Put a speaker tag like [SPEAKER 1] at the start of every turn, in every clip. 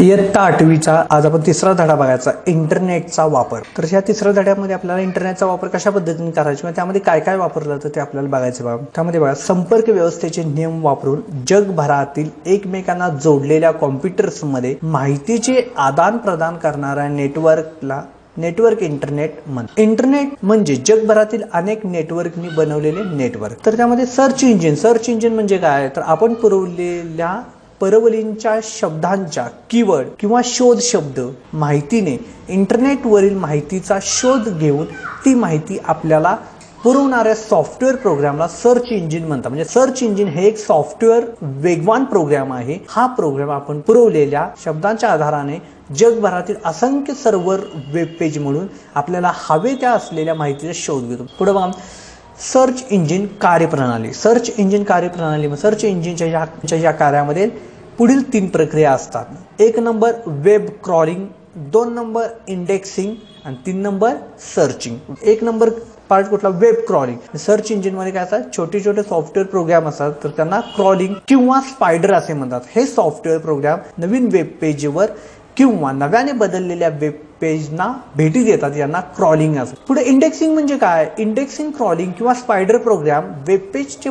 [SPEAKER 1] इयत्ता आठवीचा आज आपण तिसरा धडा बघायचा इंटरनेटचा वापर. तर ह्या तिसऱ्या धड्यामध्ये आपल्याला इंटरनेटचा वापर कशा पद्धतीने करायचा? किंवा त्यामध्ये काय काय वापरलं जातं ते आपल्याला बघायचं बघा. त्यामध्ये बघा संपर्क व्यवस्थेचे नियम वापरून जगभरातील एकमेकांना जोडलेल्या कॉम्प्युटर्समध्ये माहितीचे आदान प्रदान करणाऱ्या नेटवर्कला नेटवर्क इंटरनेट म्हणतात. इंटरनेट म्हणजे जगभरातील अनेक नेटवर्कनी बनवलेले नेटवर्क. तर त्यामध्ये सर्च इंजिन सर्च इंजिन म्हणजे काय? तर आपण पुरवलेल्या परवलींच्या शब्दांच्या कीवर्ड किंवा शोध शब्द माहितीने इंटरनेटवरील माहितीचा शोध घेऊन ती माहिती आपल्याला पुरवणाऱ्या सॉफ्टवेअर प्रोग्रामला सर्च इंजिन म्हणतात. म्हणजे सर्च इंजिन हे एक सॉफ्टवेअर वेगवान प्रोग्राम आहे. हा प्रोग्राम आपण पुरवलेल्या शब्दांच्या आधाराने जगभरातील असंख्य सर्व्हर वेब पेज म्हणून आपल्याला हवे त्या असलेल्या माहितीचा शोध घेतो. पुढे बघा. सर्च इंजिन कार्यप्रणाली. सर्च इंजिन कार्यप्रणाली सर्च इंजिनच्या या या कार्यामध्ये पुढील तीन प्रक्रिया असतात. एक नंबर वेब क्रॉलिंग दोन नंबर इंडेक्सिंग आणि तीन नंबर सर्चिंग एक नंबर पार्ट कुठला? Web crawling. सर्च इंजिनमध्ये काय असतात? छोटे छोटे सॉफ्टवेअर प्रोग्राम असतात. तर त्यांना क्रॉलिंग किंवा स्पायडर असे म्हणतात. हे सॉफ्टवेअर प्रोग्राम नवीन वेब पेजवर किंवा नव्याने बदललेल्या वेब पेजना भेटी देतात यांना क्रॉलिंग असं. पुढे इंडेक्सिंग म्हणजे काय? इंडेक्सिंग क्रॉलिंग किंवा स्पायडर प्रोग्राम वेब पेजचे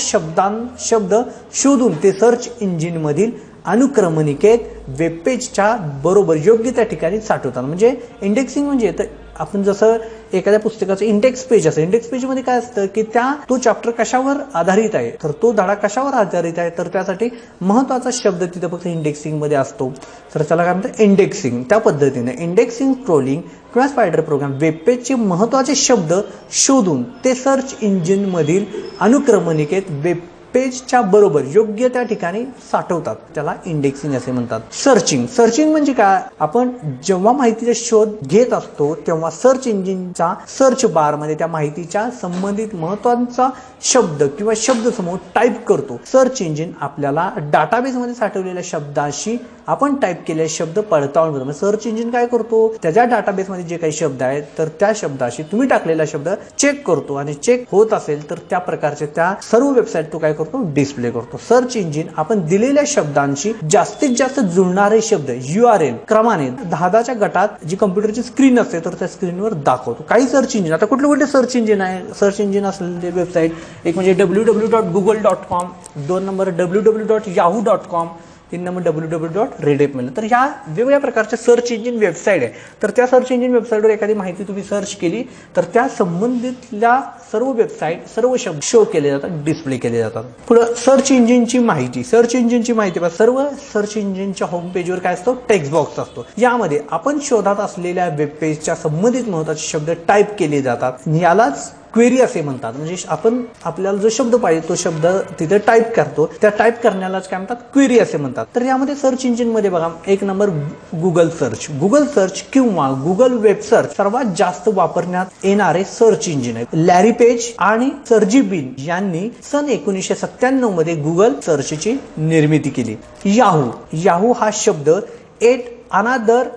[SPEAKER 1] शब्दां शब्द शोधून ते सर्च इंजिनमधील अनुक्रमणिकेत वेबपेजच्या बरोबर योग्य त्या ठिकाणी साठवतात. म्हणजे इंडेक्सिंग म्हणजे तर आपण जसं एखाद्या पुस्तकाचं इंडेक्स पेज असतं इंडेक्स पेजमध्ये काय असतं की त्या तो चॅप्टर कशावर आधारित आहे? तर तो धडा कशावर आधारित आहे? तर त्यासाठी महत्त्वाचा शब्द तिथं फक्त इंडेक्सिंगमध्ये असतो. तर त्याला काय म्हणतात? इंडेक्सिंग त्या पद्धतीने इंडेक्सिंग ट्रोलिंग किंवा स्पायडर प्रोग्राम वेब पेजचे महत्त्वाचे शब्द शोधून ते सर्च इंजिनमधील अनुक्रमणिकेत वेब पेजच्या बरोबर योग्य त्या ठिकाणी साठवतात. त्याला इंडेक्सिंग असे म्हणतात. सर्चिंग सर्चिंग म्हणजे काय? आपण जेव्हा माहितीचा शोध घेत असतो तेव्हा सर्च इंजिनचा सर्च बारमध्ये त्या माहितीच्या संबंधित महत्त्वाचा शब्द किंवा शब्द समूह टाईप करतो. सर्च इंजिन आपल्याला डाटाबेसमध्ये साठवलेल्या शब्दाशी आपण टाईप केलेले शब्द पडताळून बघतो सर्च इंजिन काय करतो? त्याच्या डाटाबेसमध्ये जे काही शब्द आहेत तर त्या शब्दाशी तुम्ही टाकलेला शब्द चेक करतो. आणि चेक होत असेल तर त्या प्रकारचे त्या सर्व वेबसाईट तो काय करतो? डिस्प्ले करतो. सर्च इंजिन आपण दिलेल्या शब्दांशी जास्तीत जास्त जुळणारे शब्द यू आर एल क्रमाने दहा दहाच्या गटात जी कम्प्युटरची स्क्रीन असते तर त्या स्क्रीनवर दाखवतो. काही सर्च इंजिन आता कुठले कुठले सर्च इंजिन आहे? सर्च इंजिन असलेले वेबसाईट एक म्हणजे W W dot Google dot com दोन number W W dot Yahoo dot com तीन नंबर डब्ल्यू डब्ल्यू डॉट रेडेप मिळेल तर ह्या वेगवेगळ्या प्रकारच्या सर्च इंजिन वेबसाईट आहे. तर त्या सर्च इंजिन वेबसाईटवर एखादी माहिती तुम्ही सर्च केली तर त्या संबंधितल्या सर्व वेबसाईट सर्व शब्द शो केले जातात डिस्प्ले केले जातात. पुढं सर्च इंजिनची माहिती. सर्च इंजिनची माहिती बघा सर्व सर्च इंजिनच्या होम पेजवर काय असतो? टेक्स्ट बॉक्स असतो. यामध्ये आपण शोधात असलेल्या वेब पेजच्या संबंधित महत्त्वाचे शब्द टाईप केले जातात. यालाच क्वेरी असे म्हणतात. म्हणजे आपण आपल्याला जो शब्द पाहिजे तो शब्द तिथे टाईप करतो. त्या टाईप करण्यालाच काय म्हणतात? क्वेरी असे म्हणतात. तर यामध्ये सर्च इंजिनमध्ये बघा एक number Google search Google search किंवा गुगल वेब सर्च सर्वात जास्त वापरण्यात येणारे सर्च इंजिन आहे लॅरी पेज आणि सर्जी बिन यांनी सन एकोणीसशे सत्त्याण्णवमध्ये गुगल सर्चची निर्मिती केली. याहू याहू हा शब्द एट अनादर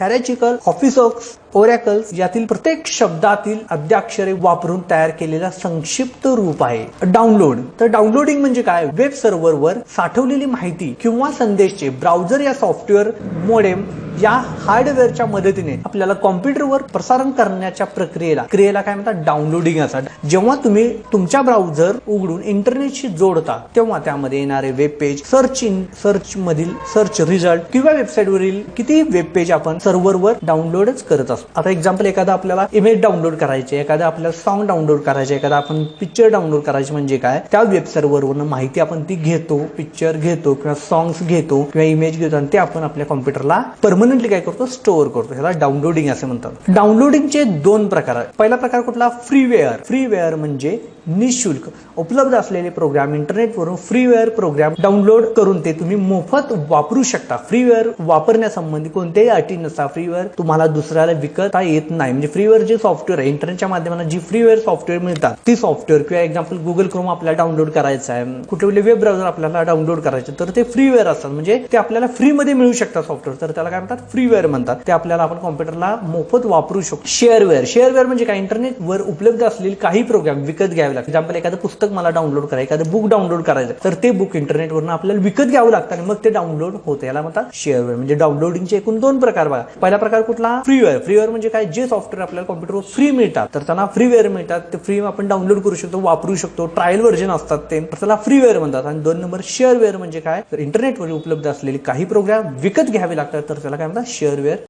[SPEAKER 1] हॅरेचिकल ऑफिसर्स ओरॅकल्स यातील प्रत्येक शब्दातील अद्याक्षरे वापरून तयार केलेला संक्षिप्त रूप आहे. डाउनलोड तर डाउनलोडिंग म्हणजे काय? वेब सर्व्हरवर साठवलेली माहिती किंवा संदेशचे ब्राउझर या सॉफ्टवेअर मोडेम या हार्डवेअरच्या मदतीने आपल्याला कॉम्प्युटरवर प्रसारण करण्याच्या प्रक्रियेला क्रियेला काय म्हणतात? डाउनलोडिंग असतात. जेव्हा तुम्ही तुमच्या ब्राउझर उघडून इंटरनेटशी जोडता तेव्हा त्यामध्ये येणारे web page search in search मधील सर्च रिझल्ट किंवा वेबसाईटवरील किती वेब पेज आपण सर्व्हरवर डाउनलोडच करत असतो. आता एक्झाम्पल एखादा आपल्याला इमेज डाउनलोड करायची एखादा आपल्याला सॉन्ग डाउनलोड करायचे एखादा आपण पिक्चर डाउनलोड करायचे म्हणजे काय? त्या वेब सर्व्हरवरून माहिती आपण ती घेतो पिक्चर घेतो किंवा सॉंग्स घेतो किंवा इमेज घेतो आणि ते आपण आपल्या कॉम्प्युटरला परमनंटली काय करतो? स्टोअर करतो. ह्याला डाउनलोडिंग असे म्हणतात. डाउनलोडिंगचे दोन प्रकार आहेत. पहिला प्रकार कुठला? फ्रीवेअर फ्रीवेअर म्हणजे निशुल्क उपलब्ध असलेले प्रोग्राम इंटरनेटवरून फ्रीवेअर प्रोग्राम डाउनलोड करून ते तुम्ही मोफत वापरू शकता. फ्रीवेअर वापरण्यासंबंधी कोणत्याही अटी नसता फ्रीवेअर तुम्हाला दुसऱ्याला विक विकता येत नाही. म्हणजे फ्रीवेअर जे सॉफ्टवेअर आहे इंटरनेटच्या माध्यमाने जी फ्रीवेअर सॉफ्टवेअर मिळतात ती सॉफ्टवेअर किंवा एक्झाम्पल गुगल क्रोम आपल्याला डाउनलोड करायचं आहे कुठले कुठले वेब ब्राउझर आपल्याला डाउनलोड करायचे तर ते फ्रीवेअर असतात. म्हणजे ते आपल्याला फ्रीमध्ये मिळू शकतात सॉफ्टवेअर तर त्याला काय म्हणतात? फ्रीवेअर म्हणतात. ते आपल्याला आपण कॉम्प्युटरला मोफत वापरू शकतो. शेअरवेअर शेअरवेअर म्हणजे काय? इंटरनेटवर उपलब्ध असलेले काही प्रोग्राम विकत घ्यावे लागतात. एक्झाम्पल एखादं पुस्तक मला डाउनलोड करायचं एखादं बुक डाउनलोड करायचं तर ते बुक इंटरनेटवरून आपल्याला विकत घ्यावं लागतं आणि मग ते डाउनलोड होते. याला म्हणतात शेअरवेअर म्हणजे डाउनलोडिंगचे एकूण दोन प्रकार बघा. पहिला प्रकार कुठला? फ्रीवेअर फ्रीवेअर म्हणजे काय? जे सॉफ्टवेअर आपल्याला कॉम्प्युटरवर फ्री मिळतात तर त्यांना फ्रीवेअर मिळतात. ते फ्री आपण डाउनलोड करू शकतो वापरू शकतो. ट्रायल व्हर्जन असतात ते. तर त्याला फ्रीवेअर म्हणतात. आणि दोन नंबर शेअरवेअर म्हणजे काय? तर इंटरनेटवर उपलब्ध असलेले काही प्रोग्राम विकत घ्यावे लागतात तर त्याला काय म्हणतात? शेअरवेअर